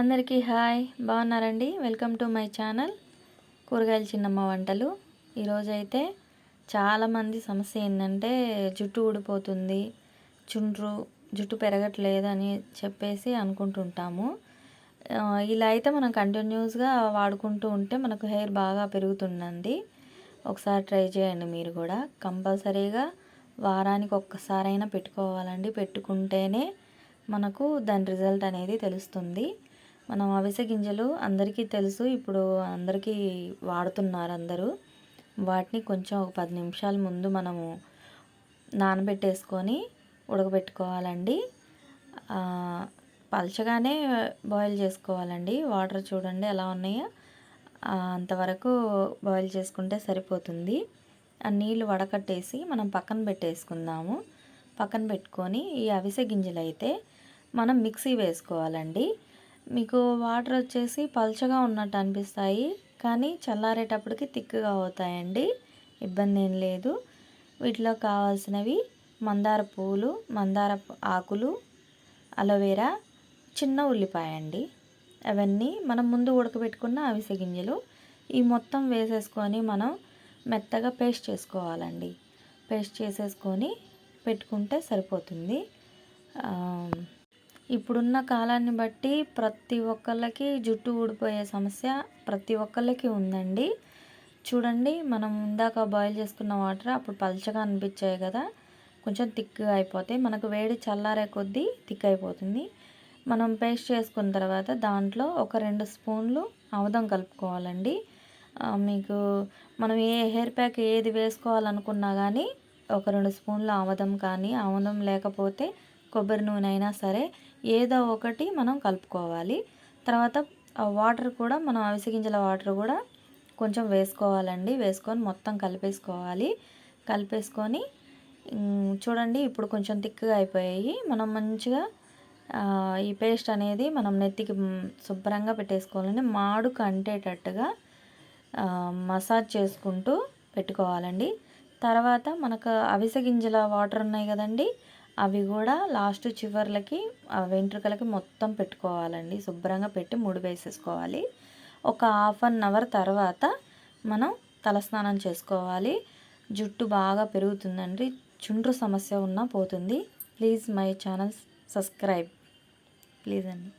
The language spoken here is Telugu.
అందరికీ హాయ్. బాగున్నారండి? Welcome to my channel. కూరగాయల చిన్నమ్మ వంటలు. ఈరోజైతే చాలామంది సమస్య ఏంటంటే జుట్టు ఊడిపోతుంది చుండ్రు జుట్టు పెరగట్లేదు అని చెప్పేసి అనుకుంటుంటాము. ఇలా అయితే మనం కంటిన్యూస్గా వాడుకుంటూ ఉంటే మనకు హెయిర్ బాగా పెరుగుతుందండి. ఒకసారి ట్రై చేయండి మీరు కూడా. కంపల్సరీగా వారానికి ఒక్కసారైనా పెట్టుకోవాలండి. పెట్టుకుంటేనే మనకు దాని రిజల్ట్ అనేది తెలుస్తుంది. మనం అవిసె గింజలు అందరికీ తెలుసు. ఇప్పుడు అందరికీ వాడుతున్నారు అందరూ. వాటిని కొంచెం ఒక పది నిమిషాల ముందు మనము నానబెట్టేసుకొని ఉడకబెట్టుకోవాలండి. పలచగానే బాయిల్ చేసుకోవాలండి. వాటర్ చూడండి ఎలా ఉన్నాయో. అంతవరకు బాయిల్ చేసుకుంటే సరిపోతుంది. ఆ నీళ్ళు వడకట్టేసి మనం పక్కన పెట్టేసుకుందాము. పక్కన పెట్టుకొని ఈ అవిసె గింజలు అయితే మనం మిక్సీ వేసుకోవాలండి. మీకు వాటర్ వచ్చేసి పల్చగా ఉన్నట్టు అనిపిస్తాయి. కానీ చల్లారేటప్పటికి తిక్కుగా అవుతాయండి ఇబ్బంది ఏం లేదు. వీటిలో కావాల్సినవి మందార పూలు మందార ఆకులు అలోవేరా చిన్న ఉల్లిపాయ అండి. అవన్నీ మనం ముందు ఉడకబెట్టుకున్న అవిసె గింజలు. ఈ మొత్తం వేసేసుకొని మనం మెత్తగా పేస్ట్ చేసుకోవాలండి. పేస్ట్ చేసేసుకొని పెట్టుకుంటే సరిపోతుంది. ఇప్పుడున్న కాలాన్ని బట్టి ప్రతి ఒక్కళ్ళకి జుట్టు ఊడిపోయే సమస్య ప్రతి ఒక్కళ్ళకి ఉందండి. చూడండి మనం ఇందాక బాయిల్ చేసుకున్న వాటర్ అప్పుడు పల్చగా అనిపించాయి కదా. కొంచెం థిక్గా అయిపోతాయి మనకు వేడి చల్లారే కొద్దీ థిక్ అయిపోతుంది. మనం పేస్ట్ చేసుకున్న తర్వాత దాంట్లో ఒక రెండు స్పూన్లు ఆముదం కలుపుకోవాలండి. మీకు మనం ఏ హెయిర్ ప్యాక్ ఏది వేసుకోవాలనుకున్నా కానీ ఒక రెండు స్పూన్లు ఆముదం కానీ ఆముదం లేకపోతే కొబ్బరి నూనె అయినా సరే ఏదో ఒకటి మనం కలుపుకోవాలి. తర్వాత వాటర్ కూడా మనం అవిసె గింజల వాటర్ కూడా కొంచెం వేసుకోవాలండి. వేసుకొని మొత్తం కలిపేసుకోవాలి. కలిపేసుకొని చూడండి ఇప్పుడు కొంచెం థిక్గా అయిపోయాయి. మనం మంచిగా ఈ పేస్ట్ అనేది మనం నెత్తికి శుభ్రంగా పెట్టేసుకోవాలండి. మాడు కంటేటట్టుగా మసాజ్ చేసుకుంటూ పెట్టుకోవాలండి. తర్వాత మనకు అవిసె గింజల వాటర్ ఉన్నాయి కదండి అవి కూడా లాస్ట్ చివర్లకి వెంట్రుకలకి మొత్తం పెట్టుకోవాలండి. శుభ్రంగా పెట్టి ముడి వేసేసుకోవాలి. ఒక హాఫ్ అన్ అవర్ తర్వాత మనం తలస్నానం చేసుకోవాలి. జుట్టు బాగా పెరుగుతుందండి. చుండ్రు సమస్య ఉన్నా పోతుంది. Please my channel subscribe. Please అండి.